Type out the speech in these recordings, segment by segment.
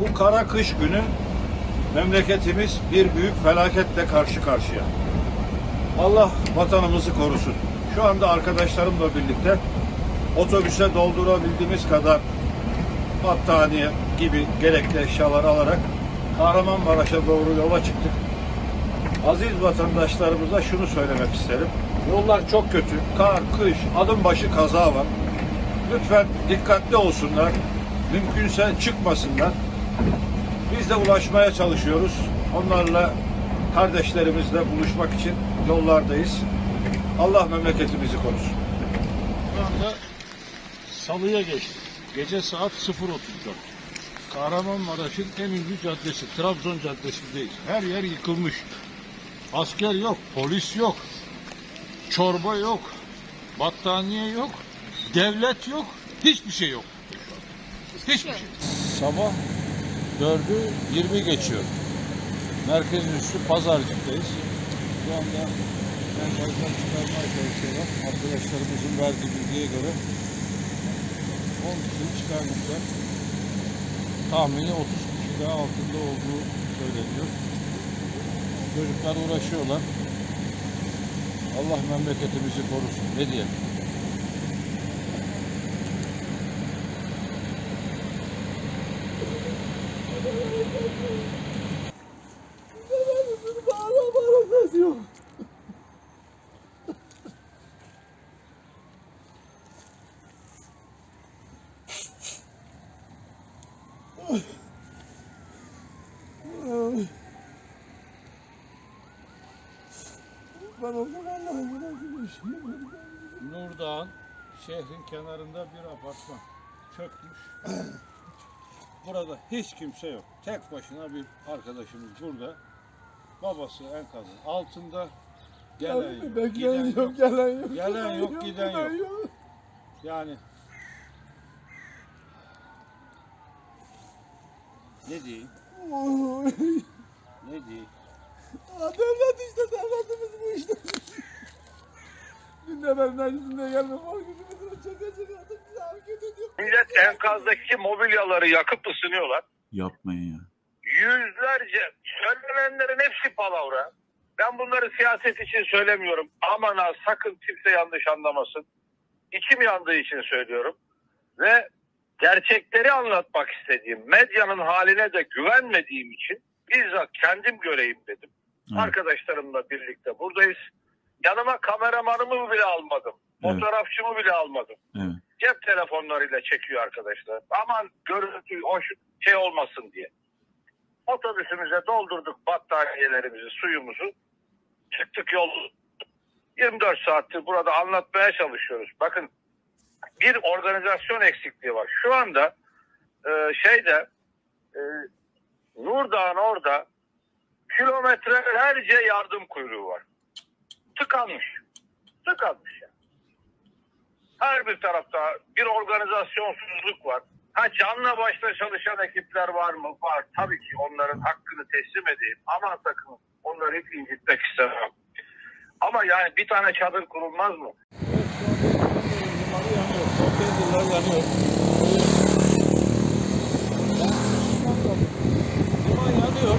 Bu kara kış günü memleketimiz bir büyük felaketle karşı karşıya. Allah vatanımızı korusun. Şu anda arkadaşlarımla birlikte otobüse doldurabildiğimiz kadar battaniye gibi gerekli eşyalar alarak Kahramanmaraş'a doğru yola çıktık. Aziz vatandaşlarımıza şunu söylemek isterim. Yollar çok kötü. Kar, kış, adım başı kaza var. Lütfen dikkatli olsunlar. Mümkünse çıkmasınlar. Biz de ulaşmaya çalışıyoruz. Onlarla kardeşlerimizle buluşmak için yollardayız. Allah memleketimizi korusun. Şu anda salıya geçtik. Gece saat 0.34. Kahramanmaraş'ın en ünlü caddesi, Trabzon Caddesi'ndeyiz. Her yer yıkılmış. Asker yok, polis yok, çorba yok, battaniye yok, devlet yok, hiçbir şey yok. Hiçbir şey. Sabah 4'ü 20 geçiyor. Merkezin üstü Pazarcık'tayız. Şu anda enkazdan çıkarmaya çalışıyorlar. Arkadaşlarımızın verdiği bilgiye göre 10 kişi çıkarmışlar. Tahmini 30 kişi daha altında olduğu söyleniyor. Çocuklar uğraşıyorlar. Allah memleketimizi korusun. Ne diyelim? Nurdağ'ın şehrin kenarında bir apartman çökmüş. Burada hiç kimse yok. Tek başına bir arkadaşımız burada. Babası enkazın altında. Gelen yok, giden yok, yok. gelen yok. Gelen yok, giden yok. Yani ne diyeyim? Ne diyeyim? Devlet işte devletimiz bu işte. Dinlemem meclisinde gelme var gücümüzü çeke çeke artık bizi hareket ediyor. Millet enkazdaki mobilyaları yakıp ısınıyorlar. Yapmayın ya. Yüzlerce söylenenlerin hepsi palavra. Ben bunları siyaset için söylemiyorum. Aman ha sakın kimse yanlış anlamasın. İçim yandığı için söylüyorum. Ve gerçekleri anlatmak istediğim, medyanın haline de güvenmediğim için bizzat kendim göreyim dedim. Evet. Arkadaşlarımla birlikte buradayız. Yanıma kameramanımı bile almadım. Evet. Fotoğrafçımı bile almadım Evet. cep telefonlarıyla çekiyor arkadaşlar. Aman görüntü hoş şey olmasın diye. Otobüsümüze doldurduk battaniyelerimizi, suyumuzu. Çıktık yol. 24 saattir burada anlatmaya çalışıyoruz. Bakın bir organizasyon eksikliği var. Şu anda e, şeyde e, Nurdağ'ın orada kilometrelerce yardım kuyruğu var. Tıkanmış. Tıkanmış yani. Her bir tarafta bir organizasyonsuzluk var. Ha canla başla çalışan ekipler var mı? Var. Tabii ki onların hakkını teslim edeyim. Ama sakın onları hiç incitmek istemem. Ama yani bir tane çadır kurulmaz mı? Limanı yanıyor. Konteynerler. Liman yanıyor.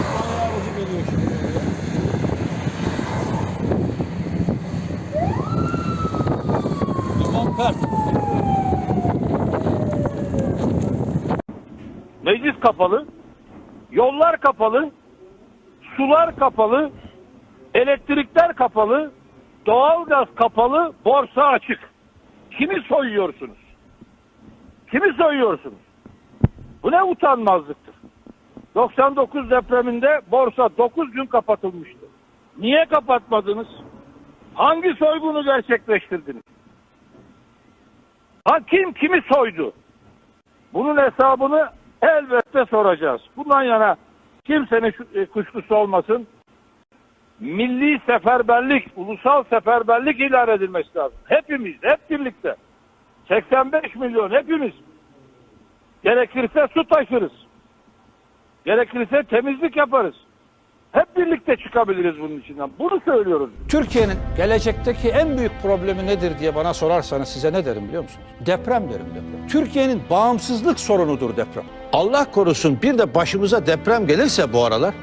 İtfaiye aracı geliyor şimdi buraya. Liman pert. Meclis kapalı, yollar kapalı, sular kapalı, elektrikler kapalı, doğalgaz kapalı, borsa açık. Kimi soyuyorsunuz? Kimi soyuyorsunuz? Bu ne utanmazlıktır. 99 depreminde borsa 9 gün kapatılmıştı. Niye kapatmadınız? Hangi soygunu gerçekleştirdiniz? Ha kim kimi soydu? Bunun hesabını elbette soracağız. Bundan yana kimsenin e, kuşkusu olmasın. Milli seferberlik, ulusal seferberlik ilan edilmesi lazım. Hepimiz, hep birlikte. 85 milyon hepimiz. Gerekirse su taşırız. Gerekirse temizlik yaparız. Hep birlikte çıkabiliriz bunun içinden. Bunu söylüyoruz. Türkiye'nin gelecekteki en büyük problemi nedir diye bana sorarsanız size ne derim biliyor musunuz? Deprem derim deprem. Türkiye'nin bağımsızlık sorunudur deprem. Allah korusun bir de başımıza deprem gelirse bu aralar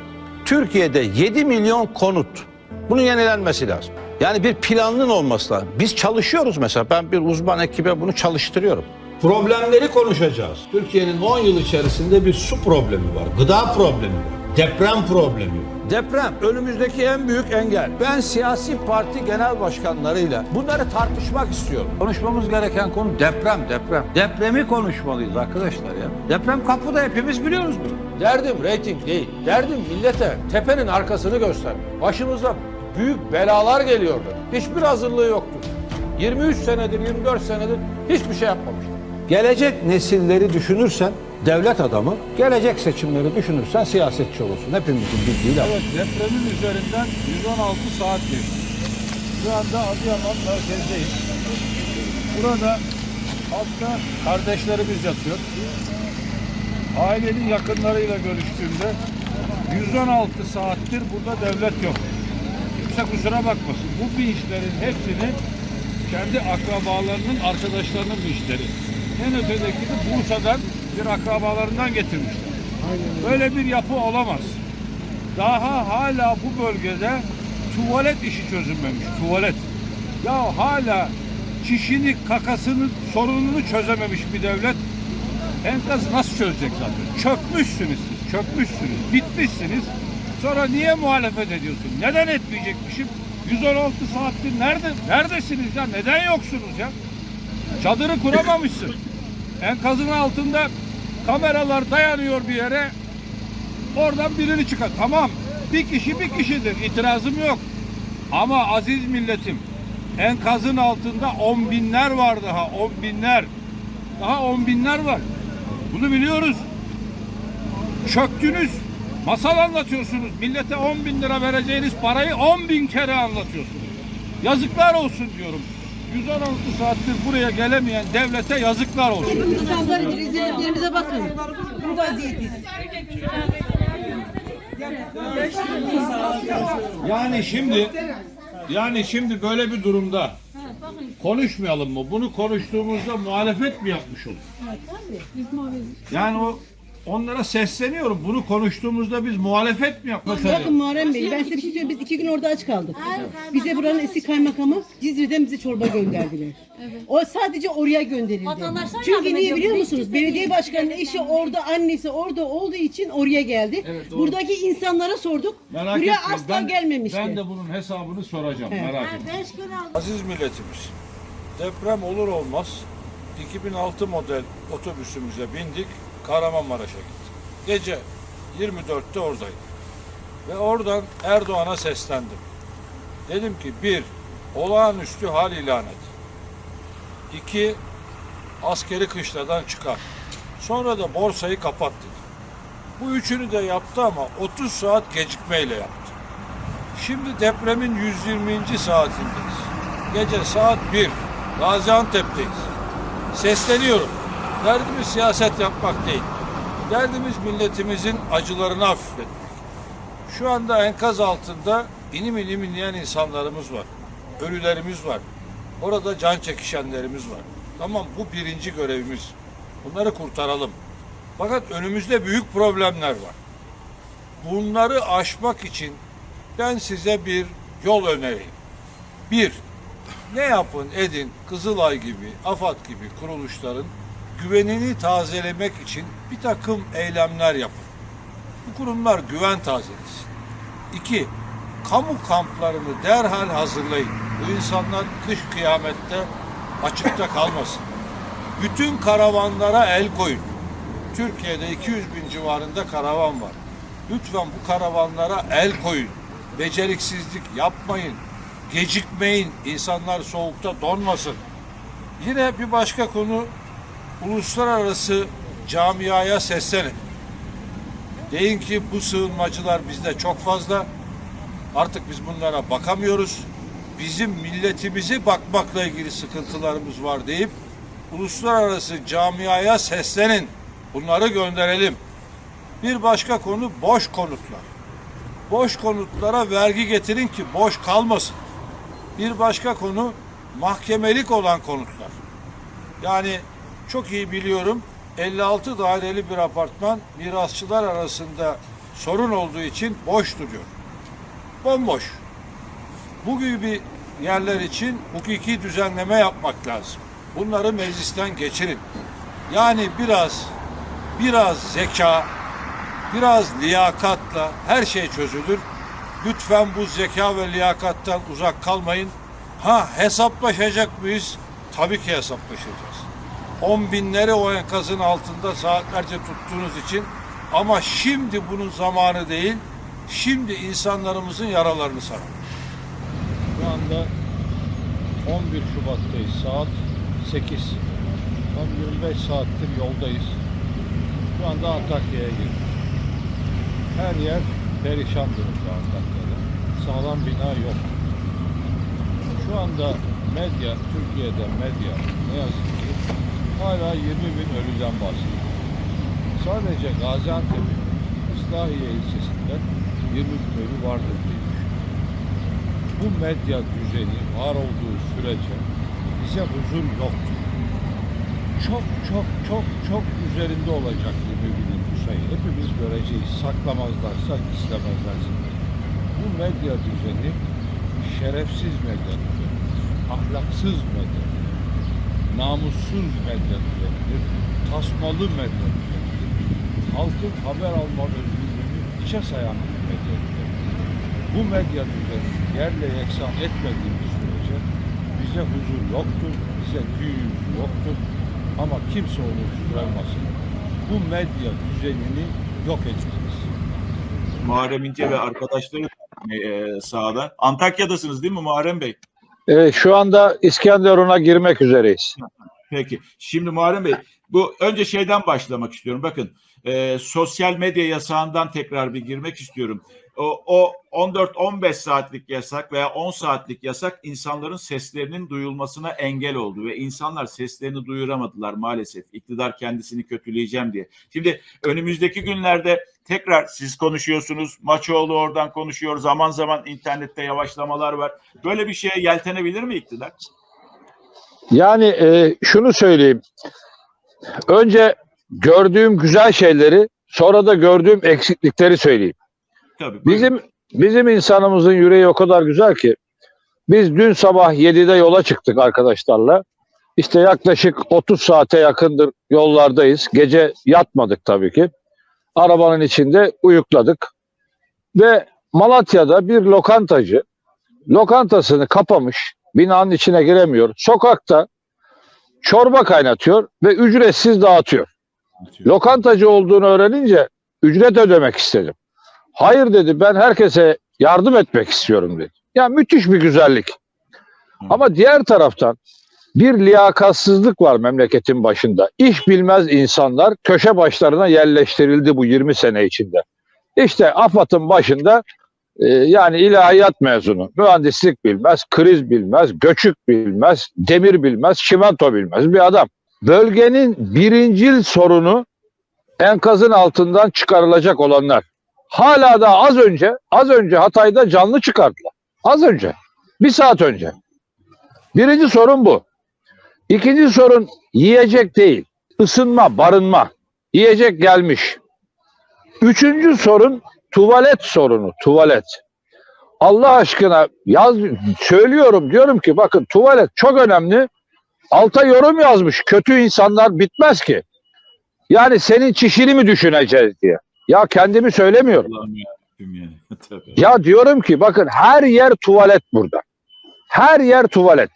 Türkiye'de 7 milyon konut. Bunun yenilenmesi lazım. Yani bir planının olması lazım. Biz çalışıyoruz mesela. Ben bir uzman ekibe bunu çalıştırıyorum. Problemleri konuşacağız. Türkiye'nin 10 yıl içerisinde bir su problemi var, gıda problemi var, deprem problemi var. Deprem önümüzdeki en büyük engel. Ben siyasi parti genel başkanlarıyla bunları tartışmak istiyorum. Konuşmamız gereken konu deprem, deprem. Depremi konuşmalıyız arkadaşlar ya. Deprem kapıda hepimiz biliyoruz bunu. Derdim reyting değil. Derdim millete tepenin arkasını göstermek. Başımıza büyük belalar geliyordu. Hiçbir hazırlığı yoktu. 23 senedir, 24 senedir hiçbir şey yapmamıştı. Gelecek nesilleri düşünürsen devlet adamı, gelecek seçimleri düşünürsen siyasetçi olursun. Hepimizin bildiği laf. Evet depremin üzerinden 116 saat geçti. Şu anda Adıyaman merkezdeyiz. Burada altta kardeşlerimiz yatıyor. Ailenin yakınlarıyla görüştüğümde 116 saattir burada devlet yok. Kimse kusura bakmasın. Bu vinçlerin hepsini kendi akrabalarının, arkadaşlarının vinçleri. En ötedekini Bursa'dan bir akrabalarından getirmişler. Böyle bir yapı olamaz. Daha hala bu bölgede tuvalet işi çözülmemiş. Tuvalet. Ya hala çişini, kakasını, sorununu çözememiş bir devlet enkaz nasıl çözecek zaten? Çökmüşsünüz siz, çökmüşsünüz, bitmişsiniz. Sonra niye muhalefet ediyorsun? Neden etmeyecekmişim? 116 saattir nerede, neredesiniz ya? Neden yoksunuz ya? Çadırı kuramamışsın. Enkazın altında kameralar dayanıyor bir yere. Oradan birini çıkar. Tamam. Bir kişi bir kişidir. İtirazım yok. Ama aziz milletim enkazın altında on binler var daha. On binler. Daha on binler var. Bunu biliyoruz. Çöktünüz. Masal anlatıyorsunuz. Millete 10 bin lira vereceğiniz parayı 10 bin kere anlatıyorsunuz. Yazıklar olsun diyorum. 116 saattir buraya gelemeyen devlete yazıklar olsun. İnsanların rezilliklerimize bakın. Bu vaziyetiz. Yani şimdi yani şimdi böyle bir durumda konuşmayalım mı? Bunu konuştuğumuzda muhalefet mi yapmış olur? Yani o onlara sesleniyorum. Bunu konuştuğumuzda biz muhalefet mi yapmış Bakın Muharrem Bey ben size bir şey söyleyeyim. Biz iki gün orada aç kaldık. Bize buranın eski kaymakamı Cizre'den bize çorba gönderdiler. O sadece oraya gönderildi. Vatandaşlar yardım Çünkü niye ediyor, biliyor musunuz? Belediye başkanının eşi orada, annesi orada olduğu için oraya geldi. Buradaki insanlara sorduk. Merak Buraya etmeyin. asla Ben- gelmemişti. Ben de bunun hesabını soracağım. Evet. Merak etmeyin. Beş gün aldım. Aziz milletimiz, deprem olur olmaz 2006 model otobüsümüze bindik, Kahramanmaraş'a gittik. Gece 24'te oradaydım. Ve oradan Erdoğan'a seslendim. Dedim ki bir, olağanüstü hal ilan et. İki, askeri kışladan çıkar. Sonra da borsayı kapat dedi. Bu üçünü de yaptı ama 30 saat gecikmeyle yaptı. Şimdi depremin 120. saatindeyiz. Gece saat 1. Gaziantep'teyiz. Sesleniyorum. Derdimiz siyaset yapmak değil. Derdimiz milletimizin acılarını hafifletmek. Şu anda enkaz altında inim inim inleyen insanlarımız var. Ölülerimiz var. Orada can çekişenlerimiz var. Tamam bu birinci görevimiz. Bunları kurtaralım. Fakat önümüzde büyük problemler var. Bunları aşmak için ben size bir yol önereyim. Bir, ne yapın edin Kızılay gibi, AFAD gibi kuruluşların güvenini tazelemek için bir takım eylemler yapın. Bu kurumlar güven tazelesin. İki, kamu kamplarını derhal hazırlayın. Bu insanlar kış kıyamette açıkta kalmasın. Bütün karavanlara el koyun. Türkiye'de 200 bin civarında karavan var. Lütfen bu karavanlara el koyun. Beceriksizlik yapmayın. Gecikmeyin. İnsanlar soğukta donmasın. Yine bir başka konu uluslararası camiaya seslenin. Deyin ki bu sığınmacılar bizde çok fazla. Artık biz bunlara bakamıyoruz. Bizim milletimizi bakmakla ilgili sıkıntılarımız var deyip uluslararası camiaya seslenin. Bunları gönderelim. Bir başka konu boş konutlar. boş konutlara vergi getirin ki boş kalmasın. Bir başka konu mahkemelik olan konutlar. Yani çok iyi biliyorum 56 daireli bir apartman mirasçılar arasında sorun olduğu için boş duruyor. Bomboş. Bu gibi yerler için hukuki düzenleme yapmak lazım. Bunları meclisten geçirin. Yani biraz biraz zeka, biraz liyakatla her şey çözülür. Lütfen bu zeka ve liyakattan uzak kalmayın. Ha hesaplaşacak mıyız? Tabii ki hesaplaşacağız. On binleri o enkazın altında saatlerce tuttuğunuz için ama şimdi bunun zamanı değil. Şimdi insanlarımızın yaralarını saralım. Şu anda 11 Şubat'tayız. Saat 8. Tam 25 saattir yoldayız. Şu anda Antakya'ya girdik. Her yer perişan durumda Antakya'da. Sağlam bina yok. Şu anda medya, Türkiye'de medya ne yazık hala 20 bin ölüden bahsediyor. Sadece Gaziantep'in İslahiye ilçesinde 20 bin ölü vardır diye. Bu medya düzeni var olduğu sürece bize huzur yoktur. Çok çok çok çok üzerinde olacak 20 binin bu sayı. Hepimiz göreceğiz. Saklamazlarsa istemezlerse. Bu medya düzeni şerefsiz medya düzenidir. Ahlaksız medya düzenidir. Namussuz medya düzenidir. Tasmalı medya düzenidir. Halkın haber alma özgürlüğünü içe sayan bir medya düzenidir. Bu medya düzeni yerle yeksan etmediğimiz sürece bize huzur yoktur, bize düğün yoktur. Ama kimse onu susturmasın. Bu medya düzenini yok edeceğiz. Muharrem İnce ve arkadaşları e, sahada. Antakya'dasınız değil mi Muharrem Bey? Ee, şu anda İskenderun'a girmek üzereyiz. Peki. Şimdi Muharrem Bey, bu önce şeyden başlamak istiyorum. Bakın, e, sosyal medya yasağından tekrar bir girmek istiyorum. O, o 14-15 saatlik yasak veya 10 saatlik yasak insanların seslerinin duyulmasına engel oldu ve insanlar seslerini duyuramadılar maalesef. İktidar kendisini kötüleyeceğim diye. Şimdi önümüzdeki günlerde tekrar siz konuşuyorsunuz, Maçoğlu oradan konuşuyor, zaman zaman internette yavaşlamalar var. Böyle bir şeye yeltenebilir mi iktidar? Yani e, şunu söyleyeyim. Önce gördüğüm güzel şeyleri, sonra da gördüğüm eksiklikleri söyleyeyim. Tabii. Bizim bizim insanımızın yüreği o kadar güzel ki biz dün sabah 7'de yola çıktık arkadaşlarla. İşte yaklaşık 30 saate yakındır yollardayız. Gece yatmadık tabii ki. Arabanın içinde uyukladık. Ve Malatya'da bir lokantacı lokantasını kapamış. Binanın içine giremiyor. Sokakta çorba kaynatıyor ve ücretsiz dağıtıyor. Lokantacı olduğunu öğrenince ücret ödemek istedim. Hayır dedi ben herkese yardım etmek istiyorum dedi. Ya müthiş bir güzellik. Ama diğer taraftan bir liyakatsızlık var memleketin başında. İş bilmez insanlar köşe başlarına yerleştirildi bu 20 sene içinde. İşte AFAD'ın başında e, yani ilahiyat mezunu, mühendislik bilmez, kriz bilmez, göçük bilmez, demir bilmez, çimento bilmez bir adam. Bölgenin birincil sorunu enkazın altından çıkarılacak olanlar. Hala da az önce, az önce Hatay'da canlı çıkardılar. Az önce. Bir saat önce. Birinci sorun bu. İkinci sorun yiyecek değil. ısınma, barınma. Yiyecek gelmiş. Üçüncü sorun tuvalet sorunu. Tuvalet. Allah aşkına yaz söylüyorum diyorum ki bakın tuvalet çok önemli. Alta yorum yazmış. Kötü insanlar bitmez ki. Yani senin çişini mi düşüneceğiz diye. Ya kendimi söylemiyorum. Ya diyorum ki bakın her yer tuvalet burada. Her yer tuvalet.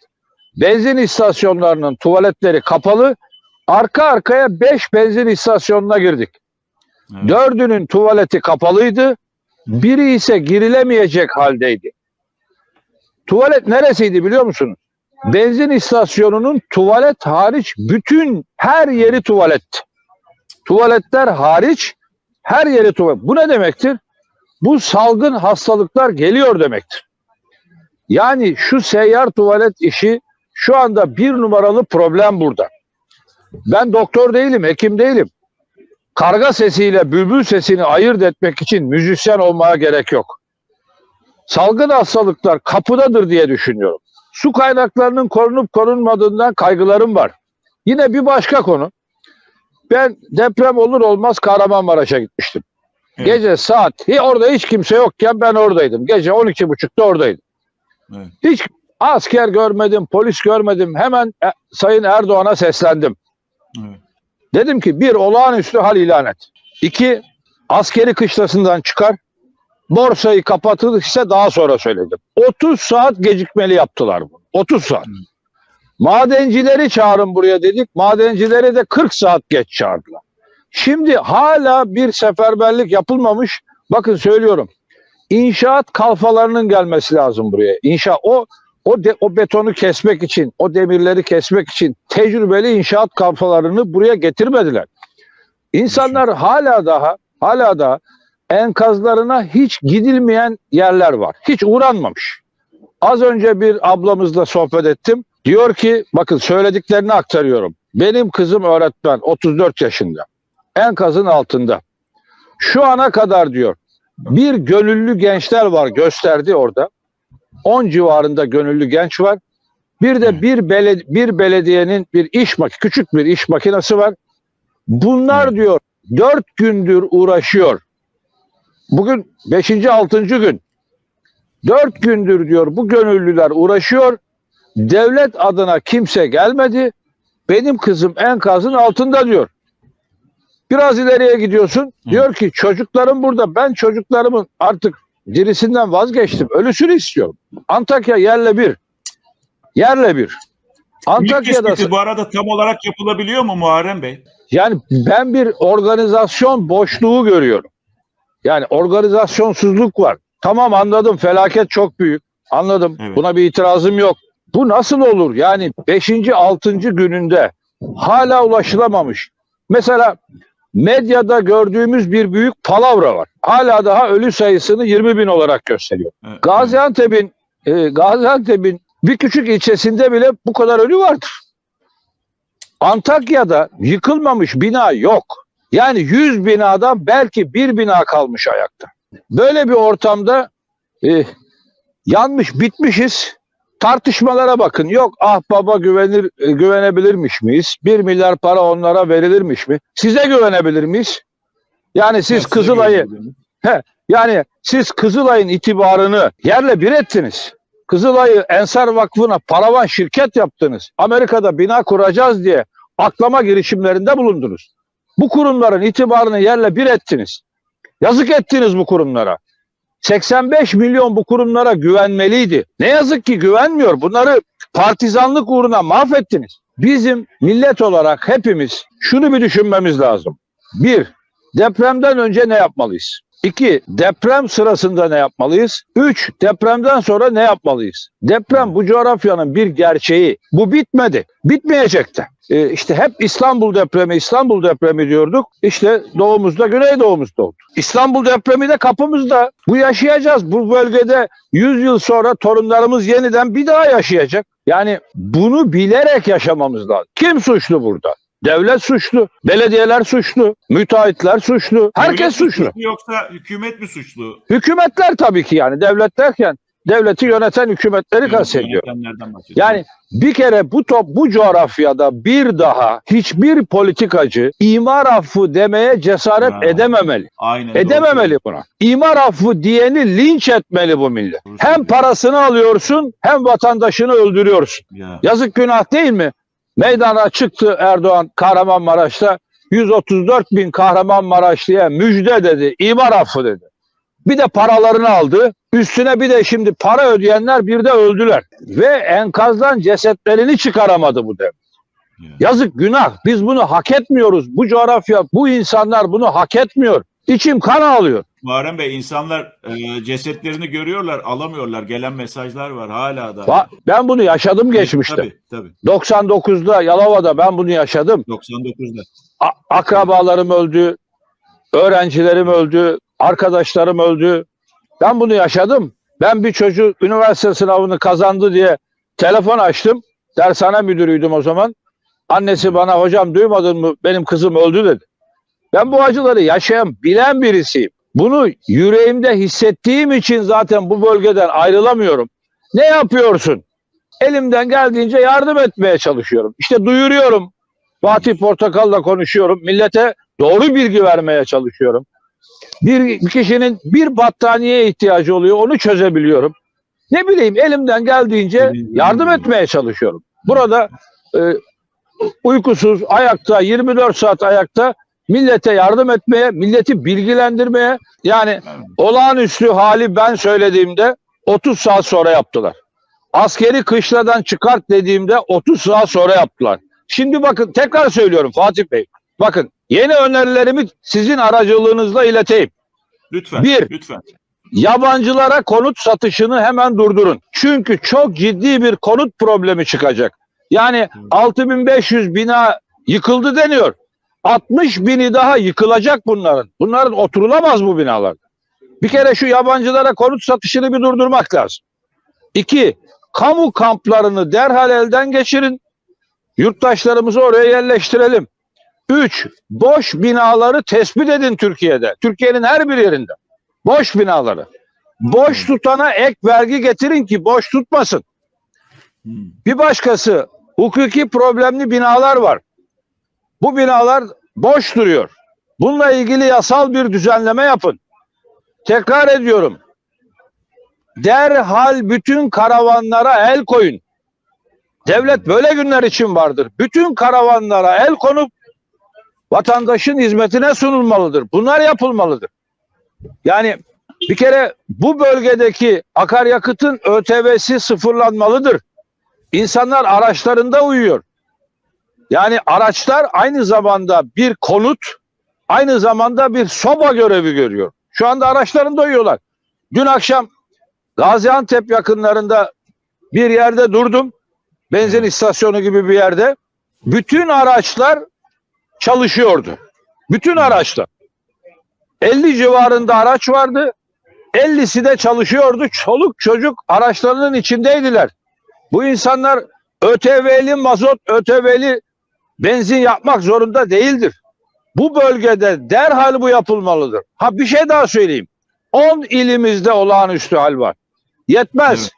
Benzin istasyonlarının tuvaletleri kapalı. Arka arkaya 5 benzin istasyonuna girdik. Evet. Dördünün tuvaleti kapalıydı. Biri ise girilemeyecek haldeydi. Tuvalet neresiydi biliyor musunuz? Benzin istasyonunun tuvalet hariç bütün her yeri tuvalet. Tuvaletler hariç her yeri tuvalet. Bu ne demektir? Bu salgın hastalıklar geliyor demektir. Yani şu seyyar tuvalet işi şu anda bir numaralı problem burada. Ben doktor değilim, hekim değilim. Karga sesiyle bülbül sesini ayırt etmek için müzisyen olmaya gerek yok. salgın hastalıklar kapıdadır diye düşünüyorum. Su kaynaklarının korunup korunmadığından kaygılarım var. Yine bir başka konu. Ben deprem olur olmaz Kahramanmaraş'a gitmiştim. Evet. Gece saat orada hiç kimse yokken ben oradaydım. Gece 12.30'da oradaydım. Evet. Hiç asker görmedim, polis görmedim. Hemen e, Sayın Erdoğan'a seslendim. Evet. Dedim ki bir olağanüstü hal ilan et. İki askeri kışlasından çıkar. Borsayı kapatılırsa daha sonra söyledim. 30 saat gecikmeli yaptılar bunu. 30 saat. Madencileri çağırın buraya dedik. Madencileri de 40 saat geç çağırdılar. Şimdi hala bir seferberlik yapılmamış. Bakın söylüyorum. İnşaat kalfalarının gelmesi lazım buraya. İnşa o o de, o betonu kesmek için, o demirleri kesmek için tecrübeli inşaat kalfalarını buraya getirmediler. İnsanlar hala daha hala da enkazlarına hiç gidilmeyen yerler var. Hiç uğranmamış. Az önce bir ablamızla sohbet ettim. Diyor ki bakın söylediklerini aktarıyorum. Benim kızım öğretmen 34 yaşında. Enkazın altında. Şu ana kadar diyor bir gönüllü gençler var gösterdi orada. 10 civarında gönüllü genç var. Bir de bir, bele, bir belediyenin bir iş mak küçük bir iş makinesi var. Bunlar diyor 4 gündür uğraşıyor. Bugün 5. 6. gün. 4 gündür diyor bu gönüllüler uğraşıyor. Devlet adına kimse gelmedi. Benim kızım enkazın altında diyor. Biraz ileriye gidiyorsun. Diyor ki çocuklarım burada. Ben çocuklarımın artık dirisinden vazgeçtim. Ölüsünü istiyorum. Antakya yerle bir. Yerle bir. Antakya'da tespiti bu arada tam olarak yapılabiliyor mu Muharrem Bey? yani ben bir organizasyon boşluğu görüyorum. Yani organizasyonsuzluk var. Tamam anladım felaket çok büyük. Anladım. Evet. Buna bir itirazım yok. Bu nasıl olur? Yani 5. 6. gününde hala ulaşılamamış. Mesela medyada gördüğümüz bir büyük palavra var. Hala daha ölü sayısını 20 bin olarak gösteriyor. Evet. Gaziantep'in e, Gaziantep'in bir küçük ilçesinde bile bu kadar ölü vardır. Antakya'da yıkılmamış bina yok. Yani 100 binadan belki bir bina kalmış ayakta. Böyle bir ortamda e, yanmış bitmişiz. Tartışmalara bakın. Yok ah baba güvenir e, güvenebilirmiş miyiz? 1 milyar para onlara verilirmiş mi? Size güvenebilir miyiz? Yani siz Kızılay'ı güveniyorum. yani siz Kızılay'ın itibarını yerle bir ettiniz. Kızılay'ı Ensar Vakfı'na paravan şirket yaptınız. Amerika'da bina kuracağız diye aklama girişimlerinde bulundunuz. Bu kurumların itibarını yerle bir ettiniz. Yazık ettiniz bu kurumlara. 85 milyon bu kurumlara güvenmeliydi. Ne yazık ki güvenmiyor. Bunları partizanlık uğruna mahvettiniz. Bizim millet olarak hepimiz şunu bir düşünmemiz lazım. Bir, depremden önce ne yapmalıyız? İki, deprem sırasında ne yapmalıyız? Üç, depremden sonra ne yapmalıyız? Deprem bu coğrafyanın bir gerçeği. Bu bitmedi. Bitmeyecek de. Ee, işte hep İstanbul depremi, İstanbul depremi diyorduk. İşte doğumuzda, güneydoğumuzda oldu. İstanbul depremi de kapımızda. Bu yaşayacağız. Bu bölgede 100 yıl sonra torunlarımız yeniden bir daha yaşayacak. Yani bunu bilerek yaşamamız lazım. Kim suçlu burada? Devlet suçlu, belediyeler suçlu, müteahhitler suçlu, herkes Devlet mi suçlu. Yoksa hükümet mi suçlu? Hükümetler tabii ki yani devlet derken devleti yöneten hükümetleri kastediyor. Yani bir kere bu top bu coğrafyada bir daha hiçbir politikacı imar affı demeye cesaret Ha. edememeli. Aynen. Edememeli buna. İmar affı diyeni linç etmeli bu millet. Doğru Hem parasını alıyorsun hem vatandaşını öldürüyorsun. Ya. Yazık günah değil mi? Meydana çıktı Erdoğan Kahramanmaraş'ta 134 bin Kahramanmaraşlı'ya müjde dedi, imar affı dedi. Bir de paralarını aldı. Üstüne bir de şimdi para ödeyenler bir de öldüler. Ve enkazdan cesetlerini çıkaramadı bu devlet. Ya. Yazık günah. Biz bunu hak etmiyoruz. Bu coğrafya, bu insanlar bunu hak etmiyor. İçim kan ağlıyor. Muharrem Bey insanlar e, cesetlerini görüyorlar, alamıyorlar. Gelen mesajlar var hala da. Ba- Ben bunu yaşadım geçmişte. Tabii tabii. 99'da Yalova'da ben bunu yaşadım. 99'da. A- akrabalarım öldü, öğrencilerim öldü, arkadaşlarım öldü. Ben bunu yaşadım. Ben bir çocuk üniversite sınavını kazandı diye telefon açtım. Dershane müdürüydüm o zaman. Annesi bana hocam duymadın mı benim kızım öldü dedi. Ben bu acıları yaşayan, bilen birisiyim. Bunu yüreğimde hissettiğim için zaten bu bölgeden ayrılamıyorum. Ne yapıyorsun? Elimden geldiğince yardım etmeye çalışıyorum. İşte duyuruyorum. Fatih Portakal'la konuşuyorum. Millete doğru bilgi vermeye çalışıyorum. Bir, kişinin bir battaniyeye ihtiyacı oluyor. Onu çözebiliyorum. Ne bileyim elimden geldiğince yardım etmeye çalışıyorum. Burada e, uykusuz, ayakta, 24 saat ayakta millete yardım etmeye, milleti bilgilendirmeye yani olağanüstü hali ben söylediğimde 30 saat sonra yaptılar. Askeri kışladan çıkart dediğimde 30 saat sonra yaptılar. Şimdi bakın tekrar söylüyorum Fatih Bey. Bakın yeni önerilerimi sizin aracılığınızla ileteyim. Lütfen. Bir. Lütfen. Yabancılara konut satışını hemen durdurun. Çünkü çok ciddi bir konut problemi çıkacak. Yani 6500 bina yıkıldı deniyor. 60 bini daha yıkılacak bunların. Bunların oturulamaz bu binalar. Bir kere şu yabancılara konut satışını bir durdurmak lazım. İki, kamu kamplarını derhal elden geçirin. Yurttaşlarımızı oraya yerleştirelim. Üç, boş binaları tespit edin Türkiye'de. Türkiye'nin her bir yerinde. Boş binaları. Boş tutana ek vergi getirin ki boş tutmasın. Bir başkası hukuki problemli binalar var. Bu binalar boş duruyor. Bununla ilgili yasal bir düzenleme yapın. Tekrar ediyorum. Derhal bütün karavanlara el koyun. Devlet böyle günler için vardır. Bütün karavanlara el konup vatandaşın hizmetine sunulmalıdır. Bunlar yapılmalıdır. Yani bir kere bu bölgedeki akaryakıtın ÖTV'si sıfırlanmalıdır. İnsanlar araçlarında uyuyor. Yani araçlar aynı zamanda bir konut, aynı zamanda bir soba görevi görüyor. Şu anda araçlarında uyuyorlar. Dün akşam Gaziantep yakınlarında bir yerde durdum. Benzin istasyonu gibi bir yerde. Bütün araçlar çalışıyordu. Bütün araçlar. 50 civarında araç vardı. 50'si de çalışıyordu. Çoluk çocuk araçlarının içindeydiler. Bu insanlar ÖTV'li mazot, ÖTV'li benzin yapmak zorunda değildir. Bu bölgede derhal bu yapılmalıdır. Ha bir şey daha söyleyeyim. 10 ilimizde olağanüstü hal var. Yetmez.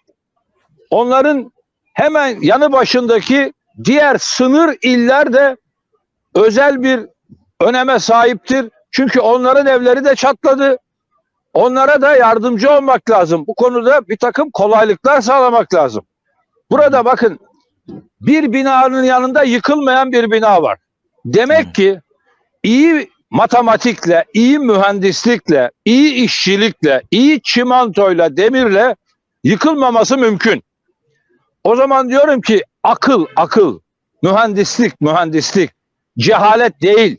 Onların hemen yanı başındaki diğer sınır iller de özel bir öneme sahiptir. Çünkü onların evleri de çatladı. Onlara da yardımcı olmak lazım. Bu konuda bir takım kolaylıklar sağlamak lazım. Burada bakın bir binanın yanında yıkılmayan bir bina var. Demek ki iyi matematikle, iyi mühendislikle, iyi işçilikle, iyi çimentoyla, demirle yıkılmaması mümkün. O zaman diyorum ki akıl, akıl, mühendislik, mühendislik, cehalet değil.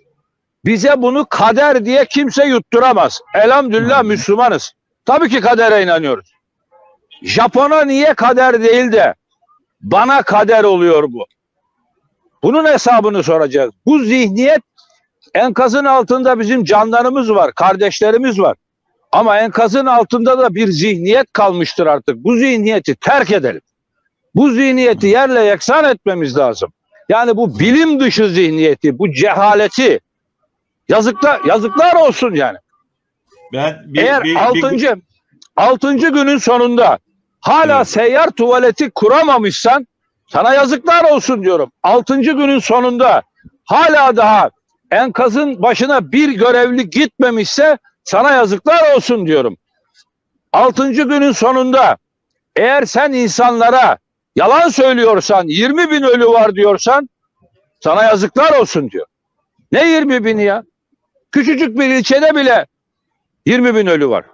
Bize bunu kader diye kimse yutturamaz. Elhamdülillah Müslümanız. Tabii ki kadere inanıyoruz. Japon'a niye kader değil de bana kader oluyor bu? Bunun hesabını soracağız. Bu zihniyet enkazın altında bizim canlarımız var, kardeşlerimiz var. Ama enkazın altında da bir zihniyet kalmıştır artık. Bu zihniyeti terk edelim. Bu zihniyeti yerle yeksan etmemiz lazım. Yani bu bilim dışı zihniyeti, bu cehaleti yazıklar yazıklar olsun yani. Ben bir, Eğer bir- bir- altıncı altıncı günün sonunda hala Evet. seyyar tuvaleti kuramamışsan sana yazıklar olsun diyorum. Altıncı günün sonunda hala daha enkazın başına bir görevli gitmemişse sana yazıklar olsun diyorum. Altıncı günün sonunda eğer sen insanlara yalan söylüyorsan 20 bin ölü var diyorsan sana yazıklar olsun diyor. Ne 20 bini ya? Küçücük bir ilçede bile 20 bin ölü var.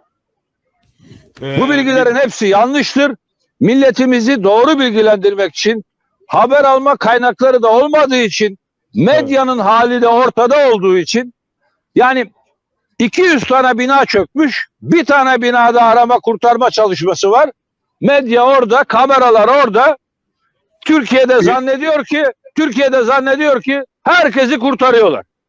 E, Bu bilgilerin hepsi yanlıştır. Milletimizi doğru bilgilendirmek için haber alma kaynakları da olmadığı için medyanın hali de ortada olduğu için yani 200 tane bina çökmüş. Bir tane binada arama kurtarma çalışması var. Medya orada, kameralar orada. Türkiye'de zannediyor ki Türkiye'de zannediyor ki herkesi kurtarıyorlar.